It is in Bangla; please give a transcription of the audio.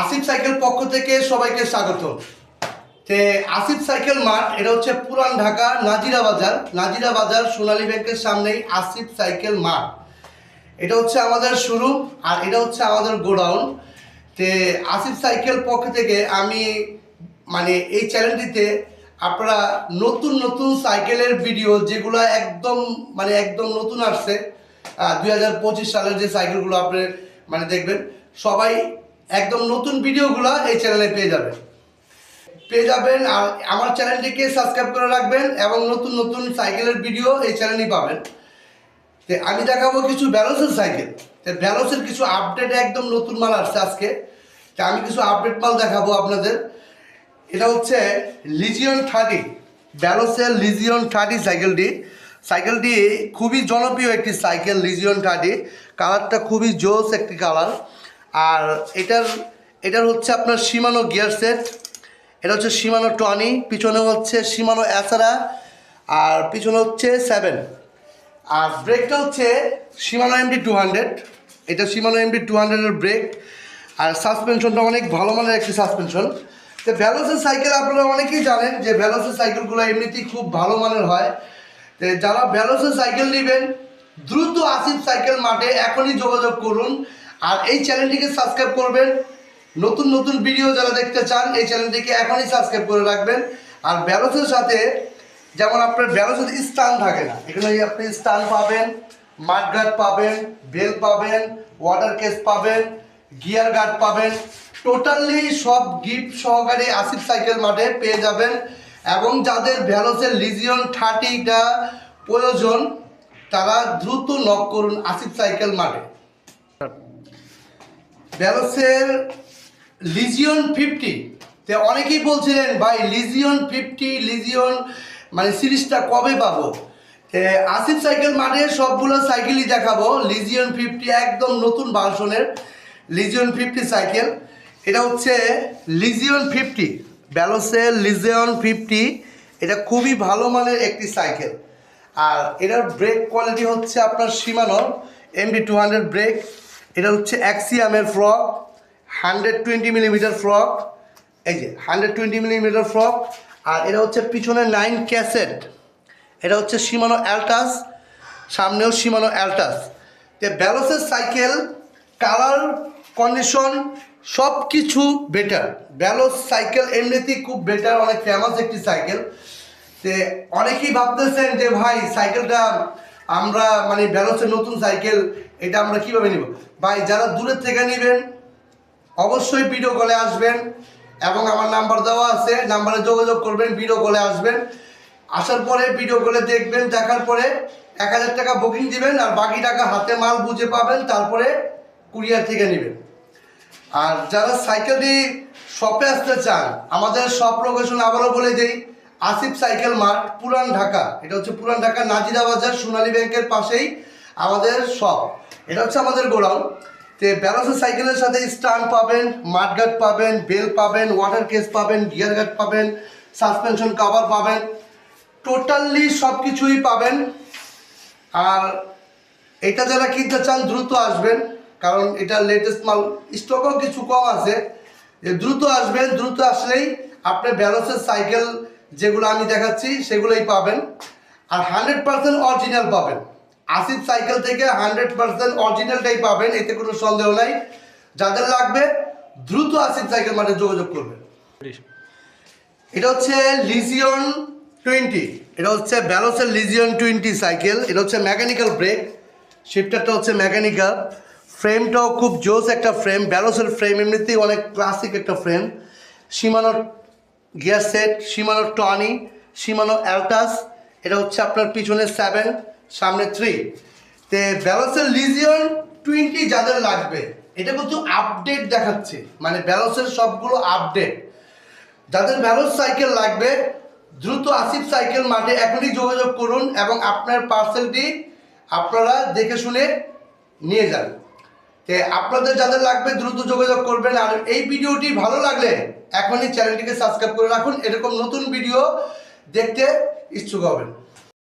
আসিফ সাইকেল পক্ষ থেকে সবাইকে স্বাগত। তে আসিফ সাইকেল মাঠ, এটা হচ্ছে পুরান ঢাকা নাজিরা বাজার। নাজিরা বাজার সোনালী ব্যাংকের সামনেই আসিফ সাইকেল মাঠ। এটা হচ্ছে আমাদের শুরু আর এটা হচ্ছে আমাদের গোডাউন। তে আসিফ সাইকেল পক্ষ থেকে আমি মানে এই চ্যানেলটিতে আপনারা নতুন নতুন সাইকেলের ভিডিও যেগুলো একদম মানে একদম নতুন আসছে দুই হাজার পঁচিশ সালের যে সাইকেলগুলো আপনি মানে দেখবেন, সবাই একদম নতুন ভিডিওগুলো এই চ্যানেলে পেয়ে যাবেন। পেয়ে যাবেন আর আমার চ্যানেলটিকে সাবস্ক্রাইব করে রাখবেন এবং নতুন নতুন সাইকেলের ভিডিও এই চ্যানেলেই পাবেন। তো আমি দেখাবো কিছু ব্যালোসের সাইকেল তো ব্যালোসের কিছু আপডেট একদম নতুন মাল আসছে আজকে। তো আমি কিছু আপডেট মাল দেখাবো আপনাদের। এটা হচ্ছে লিজিয়ন থার্টি ব্যালোসের লিজিয়ন থার্টি সাইকেলটি সাইকেলটি খুবই জনপ্রিয় একটি সাইকেল লিজিয়ন থার্টি কালারটা খুবই জোস একটি কালার আর এটার এটার হচ্ছে আপনার সীমানো গিয়ার সেট এটা হচ্ছে সীমানো টনি পিছনে হচ্ছে সীমানো অ্যাসারা আর পিছনে হচ্ছে সেভেন আর ব্রেকটা হচ্ছে সীমানো এমডি টু হান্ড্রেড এটা সীমানো এমডি টু হান্ড্রেডের ব্রেক আর সাসপেনশনটা অনেক ভালো মানের একটি সাসপেনশন তো ভ্যালোসের সাইকেল আপনারা অনেকেই জানেন যে ভ্যালোসের সাইকেলগুলো এমনিতেই খুব ভালো মানের হয়। যারা ভ্যালোসের সাইকেল নেবেন, দ্রুত আসিফ সাইকেল মাঠে এখনই যোগাযোগ করুন। আর এই চ্যানেলটিকে সাবস্ক্রাইব করবেন। নতুন নতুন ভিডিও যারা দেখতে চান, এই চ্যানেলটিকে এখনই সাবস্ক্রাইব করে রাখবেন। আর ব্যালোসের সাথে যেমন আপনার ব্যালোসের স্টান থাকে না, এখানে আপনি স্টান পাবেন মাঠগার্ড পাবেন, বেল পাবেন ওয়াটার কেস পাবেন গিয়ার গার্ড পাবেন। টোটালি সব গিফট সহকারে আসিফ সাইকেল মাঠে পেয়ে যাবেন। এবং যাদের ভ্যালোসের লিজিয়ন থার্টিটা প্রয়োজন, তারা দ্রুত নক করুন আসিফ সাইকেল মাঠে। ব্যালোসের লিজিয়ন ফিফটি তে অনেকেই বলছিলেন, ভাই লিজিয়ন ফিফটি লিজিয়ন মানে সিরিজটা কবে পাবো? আসিফ সাইকেল মাঠে সবগুলো সাইকেলই দেখাবো। লিজিয়ন ফিফটি একদম নতুন ভার্সনের লিজিয়ন ফিফটি সাইকেল। এটা হচ্ছে লিজিয়ন ফিফটি ব্যালোসের লিজিয়ন ফিফটি এটা খুবই ভালো মানের একটি সাইকেল। আর এটার ব্রেক কোয়ালিটি হচ্ছে আপনার Shimano M D two hundred brake এটা হচ্ছে অ্যাক্সিয়ামের fork hundred twenty millimetre fork এই যে হান্ড্রেড টোয়েন্টি মিলিমিটার ফ্রক আর এটা হচ্ছে পিছনে নাইন ক্যাসেট এটা হচ্ছে সীমানো অ্যালটাস সামনেও সীমানো অ্যালটাস যে ব্যালোসের সাইকেল কালার কন্ডিশন সব কিছু বেটার ব্যালোস সাইকেল এমনিতেই খুব বেটার অনেক ফেমাস একটি সাইকেল তে অনেকেই ভাবতেছেন যে ভাই সাইকেলটা আমরা মানে ব্যালোসের নতুন সাইকেল এটা আমরা কীভাবে নিব? ভাই, যারা দূরের থেকে নেবেন, অবশ্যই ভিডিও কলে আসবেন এবং আমার নাম্বার দেওয়া আছে নাম্বারে যোগাযোগ করবেন ভিডিও কলে আসবেন। আসার পরে ভিডিও কলে দেখবেন, দেখার পরে এক হাজার টাকা বুকিং দিবেন আর বাকি টাকা হাতে মাল বুঝে পাবেন, তারপরে কুরিয়ার থেকে নেবেন। আর যারা সাইকেলটি শপে আসতে চান, আমাদের শপ লোকেশন আবারও বলে দিই আসিফ সাইকেল মার্ট, পুরান ঢাকা। এটা হচ্ছে পুরান ঢাকা নাজিরা বাজার সোনালী ব্যাংকের পাশেই আমাদের শপ এটা হচ্ছে আমাদের গোডাউন। তো ব্যালোসের সাইকেলের সাথে স্টান পাবেন মাঠগার্ড পাবেন, বেল পাবেন ওয়াটার কেস পাবেন গিয়ার গার্ড পাবেন সাসপেনশন কভার পাবেন। টোটালি সব কিছুই পাবেন। আর এটা যারা কিনতে চান, দ্রুত আসবেন। কারণ এটা লেটেস্ট মাল স্টকও কিছু কম আছে। দ্রুত আসবেন, দ্রুত আসলেই আপনি ব্যালোসের সাইকেল যেগুলো আমি দেখাচ্ছি, সেগুলোই পাবেন। আর হান্ড্রেড পার্সেন্ট অরিজিনাল পাবেন। আসিফ সাইকেল থেকে হান্ড্রেড পার্সেন্ট অরিজিনালটাই পাবেন, এতে কোনো সন্দেহ নাই। যাদের লাগবে, দ্রুত আসিফ সাইকেল মাঠে যোগাযোগ করবেন। এটা হচ্ছে লিজিয়ন টোয়েন্টি এটা হচ্ছে ব্যালোসের লিজিয়ন টোয়েন্টি সাইকেল এটা হচ্ছে মেকানিক্যাল ব্রেক শিফটারটা হচ্ছে মেকানিক্যাল ফ্রেমটাও খুব জোস একটা ফ্রেম ব্যালোসের ফ্রেম এমনিতেই অনেক ক্লাসিক একটা frame Shimano gear set, Shimano Tourney, Shimano Altus, এটা হচ্ছে আপনার পিছনে সেভেন সামনে থ্রি তে ব্যালোসের লিজিয়ন টোয়েন্টি যাদের লাগবে, এটা কিন্তু আপডেট দেখাচ্ছে। মানে ব্যালোসের সবগুলো আপডেট যাদের ব্যালোস সাইকেল লাগবে, দ্রুত আসিফ সাইকেল মাঠে এখনই যোগাযোগ করুন এবং আপনার পার্সেলটি আপনারা দেখে শুনে নিয়ে যান। তে আপনাদের যাদের লাগবে দ্রুত যোগাযোগ করবেন, আর এই ভিডিওটি ভালো লাগলে এখনই চ্যানেলটিকে সাবস্ক্রাইব করে রাখুন। এরকম নতুন ভিডিও দেখতে ইচ্ছুক হবেন।